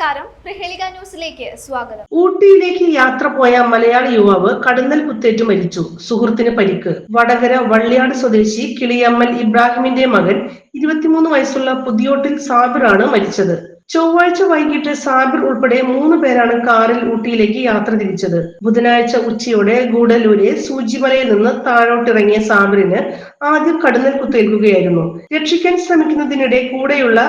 നമസ്കാരം. പ്രഹേളിക ന്യൂസിലേക്ക് സ്വാഗതം. ഊട്ടിയിലേക്ക് യാത്ര പോയ മലയാളി യുവാവ് കടന്നൽ കുത്തേറ്റ് മരിച്ചു. സുഹൃത്തിന് പരിക്ക്. വടകര വള്ളിയാട് സ്വദേശി കിളിയമ്മൽ ഇബ്രാഹിമിന്റെ മകൻ ഇരുപത്തിമൂന്ന് വയസ്സുള്ള പുതിയോട്ടിൽ സാബിറാണ് മരിച്ചത്. ചൊവ്വാഴ്ച വൈകിട്ട് സാബിർ ഉൾപ്പെടെ മൂന്ന് പേരാണ് കാറിൽ ഊട്ടിയിലേക്ക് യാത്ര തിരിച്ചത്. ബുധനാഴ്ച ഉച്ചയോടെ ഗൂഡല്ലൂരെ സൂചിമലയിൽ നിന്ന് താഴോട്ടിറങ്ങിയ സാബിറിന് ആദ്യം കടന്നൽ കുത്തേൽക്കുകയായിരുന്നു. രക്ഷിക്കാൻ ശ്രമിക്കുന്നതിനിടെ കൂടെയുള്ള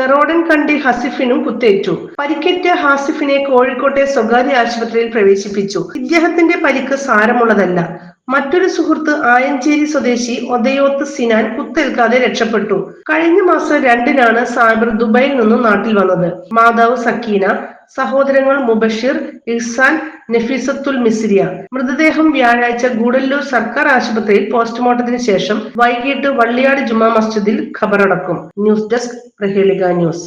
തെറോഡൻ കണ്ടി ഹസിഫിനും കുത്തേറ്റു. പരിക്കേറ്റ ഹാസിഫിനെ കോഴിക്കോട്ടെ സ്വകാര്യ ആശുപത്രിയിൽ പ്രവേശിപ്പിച്ചു. ഇദ്ദേഹത്തിന്റെ പരിക്ക് സാരമുള്ളതല്ല. മറ്റൊരു സുഹൃത്ത് ആയഞ്ചേരി സ്വദേശി ഒതയോത്ത് സിനാൻ കുത്തേൽക്കാതെ രക്ഷപ്പെട്ടു. കഴിഞ്ഞ മാസം രണ്ടിനാണ് സാബിർ ദുബായിൽ നിന്നും നാട്ടിൽ വന്നത്. മാതാവ് സക്കീന സഹോദരങ്ങൾ മുബഷിർ ഇഹ്സാൻ നഫീസത്തുൽ മിസ്രിയ. മൃതദേഹം വ്യാഴാഴ്ച ഗൂഡല്ലൂർ സർക്കാർ ആശുപത്രിയിൽ പോസ്റ്റ്മോർട്ടത്തിന് ശേഷം വൈകിട്ട് വള്ളിയാട് ജുമാ മസ്ജിദിൽ ഖബറടക്കും. News desk Prahelika news.